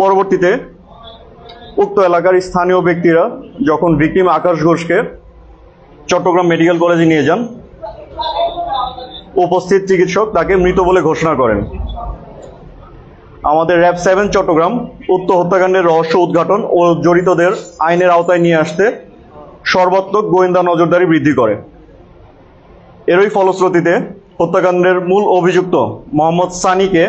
পরবর্তীতে উক্ত এলাকার স্থানীয় ব্যক্তিরা যখন ভিকটিম আকাশ ঘোষকে চট্টগ্রাম মেডিকেল কলেজে নিয়ে যান, উপস্থিত চিকিৎসক তাকে মৃত বলে ঘোষণা করেন। আমাদের র্যাব সেভেন চট্টগ্রাম উক্ত হত্যাকাণ্ডের রহস্য উদ্ঘাটন ও জড়িতদের আইনের আওতায় নিয়ে আসতে সর্বাত্মক গোয়েন্দা নজরদারি বৃদ্ধি করে। এরই ফলশ্রুতিতে হত্যাকাণ্ডের মূল অভিযুক্ত মোহাম্মদ সানিকে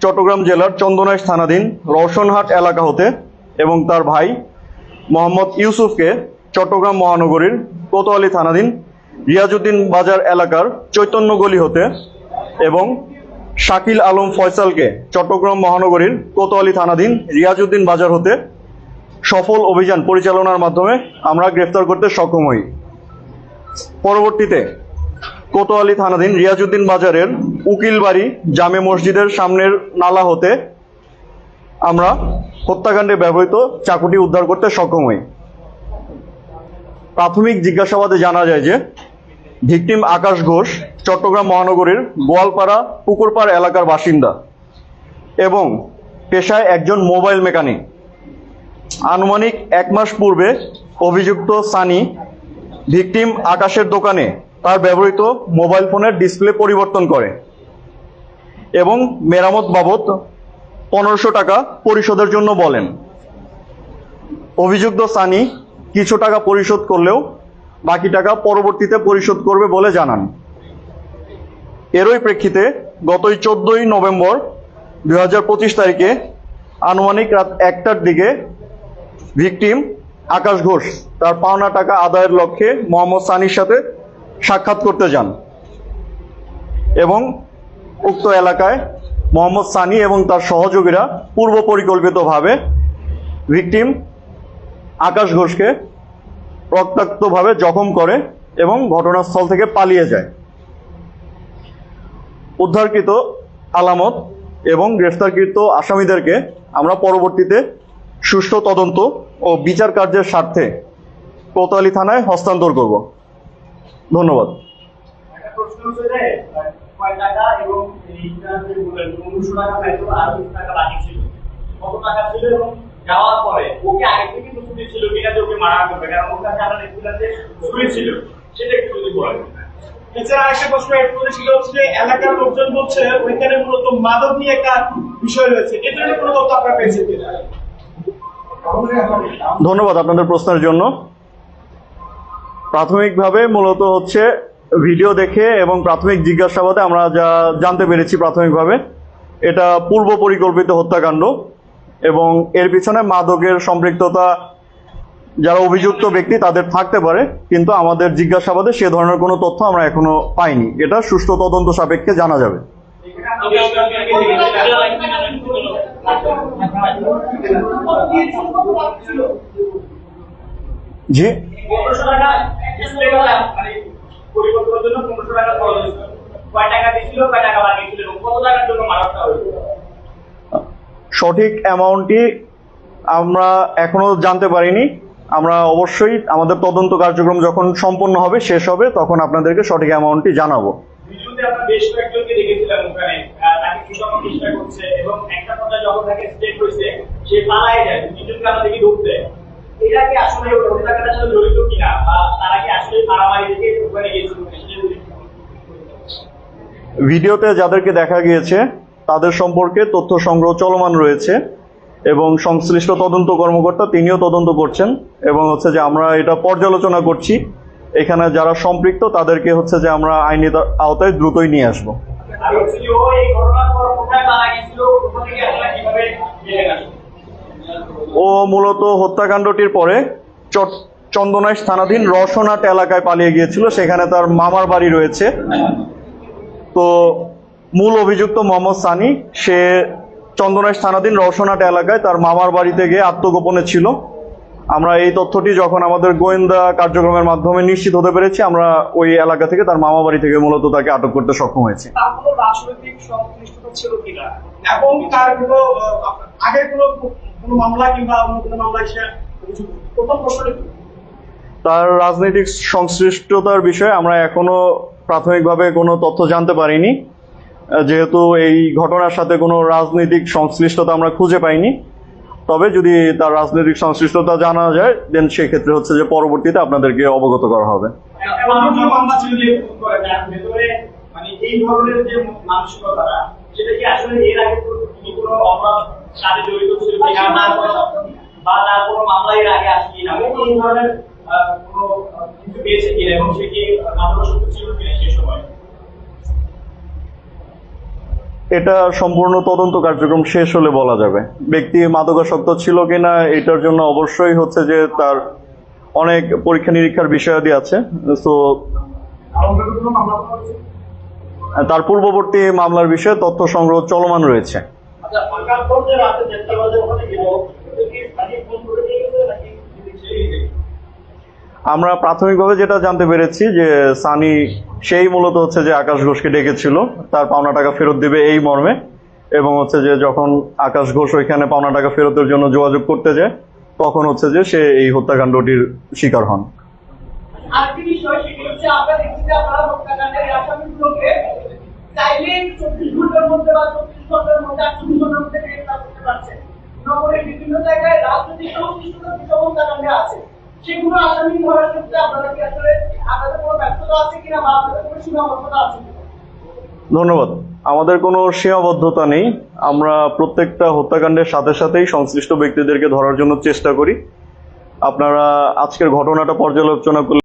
চট্টগ্রাম জেলার চন্দনাইশ থানাধীন রওশনহাট এলাকা হতে এবং তার ভাই মোহাম্মদ ইউসুফকে চট্টগ্রাম মহানগরীর কোতোয়ালি থানাধীন রিয়াজউদ্দিন বাজার এলাকার চৈতন্য গলি হতে এবং শাকিল আলম ফয়সালকে চট্টগ্রাম মহানগরীর কোতোয়ালি থানাধীন রিয়াজউদ্দিন বাজার হতে সফল অভিযান পরিচালনার মাধ্যমে আমরা গ্রেফতার করতে সক্ষম হই। পরবর্তীতে কোতোয়ালি থানাধীন রিয়াজউদ্দিন বাজারের উকিলবাড়ি জামে মসজিদের সামনের নালা হতে আমরা হত্যাকাণ্ডে ব্যবহৃত চাকুটি উদ্ধার করতে সক্ষম হই। প্রাথমিক জিজ্ঞাসাবাদে জানা যায় যে, ভিকটিম আকাশ ঘোষ চট্টগ্রাম মহানগরীর গোয়ালপাড়া পুকুরপাড় এলাকার বাসিন্দা এবং পেশায় একজন মোবাইল মেকানিক। আনুমানিক এক মাস পূর্বে অভিযুক্ত সানি ভিকটিম আকাশের দোকানে তার ব্যবহৃত মোবাইল ফোনের ডিসপ্লে পরিবর্তন করে। এবং মেরামত বাবদ পনেরোশো টাকা পরিশোধের জন্য বলেন। অভিযুক্ত সানি কিছু টাকা পরিশোধ করলেও বাকি টাকা পরবর্তীতে পরিশোধ করবে বলে জানান। এরই প্রেক্ষিতে গতই চোদ্দই নভেম্বর দুই হাজার পঁচিশ তারিখে আনুমানিক রাত একটার দিকে ভিকটিম আকাশ ঘোষ তার পাওনা টাকা আদায়ের লক্ষ্যে মোহাম্মদ সানির সাথে সাক্ষাৎ করতে যান এবং উক্ত এলাকায় মোহাম্মদ সানি এবং তার সহযোগীরা পূর্ব পরিকল্পিতভাবে ভিকটিম আকাশ ঘোষকে রক্তাক্তভাবে জখম করে এবং ঘটনাস্থল থেকে পালিয়ে যায়। উদ্ধারকৃত আলামত এবং গ্রেফতারকৃত আসামিদেরকে আমরা পরবর্তীতে সুষ্ঠু তদন্ত ও বিচার কার্যের স্বার্থে কোতোয়ালি থানায় হস্তান্তর করব। ধন্যবাদ। টাকা এবং এই ইন্টারনেট যে বললেন, 1900 টাকা পেতো আর 20 টাকা বাকি ছিল। কত টাকা ছিল এবং যাওয়ার পরে ওকে আগে থেকে তো ছিল ওকে মারা করবে কারণ ছিল সেটা একটু যদি বলেন। এলাকার লোকজন বলছে ওইখানে মূলত মাদক নিয়ে একটা বিষয় রয়েছে। এ কোনো তথ্য আপনারা পেয়েছেন ধন্যবাদ আপনাদের প্রশ্নের জন্য। প্রাথমিকভাবে মূলত হচ্ছে ভিডিও দেখে এবং প্রাথমিক জিজ্ঞাসাবাদে আমরা যা জানতে পেরেছি প্রাথমিকভাবে, এটা পূর্ব পরিকল্পিত হত্যাকাণ্ড এবং এর পিছনে মাদকের সম্পৃক্ততা, যারা অভিযুক্ত ব্যক্তি তাদের থাকতে পারে, কিন্তু আমাদের জিজ্ঞাসাবাদে সে ধরনের কোনো তথ্য আমরা এখনও পাইনি। এটা সুষ্ঠু তদন্ত সাপেক্ষে জানা যাবে। জি? পরিবর্তনের জন্য পনেরোশো টাকা খরচ হয়েছিল। কয় টাকা দিয়েছিল কয় টাকা বাকি ছিল এবং কত টাকার জন্য মারাটা হয়েছিল? সঠিক অ্যামাউন্টটি আমরা এখনও জানতে পারিনি। আমরা অবশ্যই আমাদের তদন্ত কার্যক্রম যখন সম্পন্ন হবে শেষ হবে তখন আপনাদেরকে সঠিক অ্যামাউন্টটি জানাব। এবং একটা কথা যখন তাকে হয়েছে সে পালায় যায় আমরা দেখি ঢুকতে। এরা কি আসলে ওই সাথে জড়িত কিনা? বা তারা কি আসলে মারামারি দেখে ওখানে গিয়েছিল ভিডিওতে যাদেরকে দেখা গিয়েছে তাদের সম্পর্কে তথ্য সংগ্রহ চলমান রয়েছে এবং সংশ্লিষ্ট তদন্ত কর্মকর্তা তিনিও তদন্ত করছেন এবং হচ্ছে যে আমরা এটা পর্যালোচনা করছি। এখানে যারা সম্পৃক্ত তাদেরকে হচ্ছে যে আমরা আইনি আওতায় দ্রুতই নিয়ে আসব। আর হচ্ছে যে ও এই ঘটনার পর কোথায় মারা গেছিল কোথা থেকে আসলে কীভাবে জেনে গেল? ও মূলত হত্যাকাণ্ডটির পরে চন্দনাইশ থানাধীন রসনাট এলাকায় পালিয়ে গিয়েছিল। সেখানে তার মামার বাড়ি রয়েছে। তো মূল অভিযুক্ত মোহাম্মদ সানি, সে চন্দনাইশ থানাধীন রসনাট এলাকায় তার মামার বাড়িতে গিয়ে আত্মগোপনে ছিল। আমরা এই তথ্যটি যখন আমাদের গোয়েন্দা কার্যক্রমের মাধ্যমে নিশ্চিত হতে পেরেছি, আমরা ওই এলাকা থেকে তার মামা বাড়ি থেকে মূলত তাকে আটক করতে সক্ষম হয়েছি। এবং তার কোনো মামলা কিংবা অন্য কোনো সে? প্রথম প্রশ্নটা তার রাজনৈতিক সংশ্লিষ্টতার বিষয়ে আমরা এখনও প্রাথমিকভাবে কোনো তথ্য জানতে পারিনি। যেহেতু এই ঘটনার সাথে কোনো রাজনৈতিক সংশ্লিষ্টতা আমরা খুঁজে পাইনি। তবে যদি তার রাজনৈতিক সংশ্লিষ্টতা জানা যায় দেন সেক্ষেত্রে হচ্ছে যে পরবর্তীতে আপনাদেরকে অবগত করা হবে। অন্য কোনো মামলা ছিল যে করে যার ভেতরে মানে এই ধরনের যে মানসিকতাটা সেটা কি আসলে এর আগে কোনো অপরাধ সাথে জড়িত ছিল কিনা না বা তার কোনো মামলা এর আগে আসে কিনা এই ধরনের কোনো কিছু পেয়েছে কিনা এবং সে কি মাদকাসক্ত ছিল কিনা সেই সময়? এটা সম্পূর্ণ তদন্ত কার্যক্রম শেষ হলে বলা যাবে। ব্যক্তি মাদকাসক্ত ছিল কিনা এটার জন্য অবশ্যই হচ্ছে যে তার অনেক পরীক্ষা নিরীক্ষার বিষয়াদি আছে। তো তার পূর্ববর্তী মামলার বিষয়ে তথ্য সংগ্রহ চলমান রয়েছে। আচ্ছা আমরা প্রাথমিকভাবে যেটা জানতে পেরেছি যে সানি সেই মূলত হচ্ছে যে আকাশ ঘোষকে ডেকেছিল তার পাওনা টাকা ফেরত দেবে এই মর্মে এবং হচ্ছে যে যখন আকাশ ঘোষ ওইখানে পাওনা টাকা ফেরতের জন্য যোগাযোগ করতে যায় তখন হচ্ছে যে সে এই হত্যাকাণ্ডটির শিকার হন। আরেকটি বিষয় সেটি হচ্ছে আমরা দেখছি যে আপনারা হত্যাকাণ্ডের আসামিগুলোকে চাইলে চব্বিশ ঘণ্টার মধ্যে বা ধন্যবাদ। আমাদের কোনো সীমাবদ্ধতা নেই। আমরা প্রত্যেকটা হত্যাকাণ্ডের সাথে সাথেই সংশ্লিষ্ট ব্যক্তিদেরকে ধরার জন্য চেষ্টা করি। আপনারা আজকের ঘটনাটা পর্যালোচনা করলে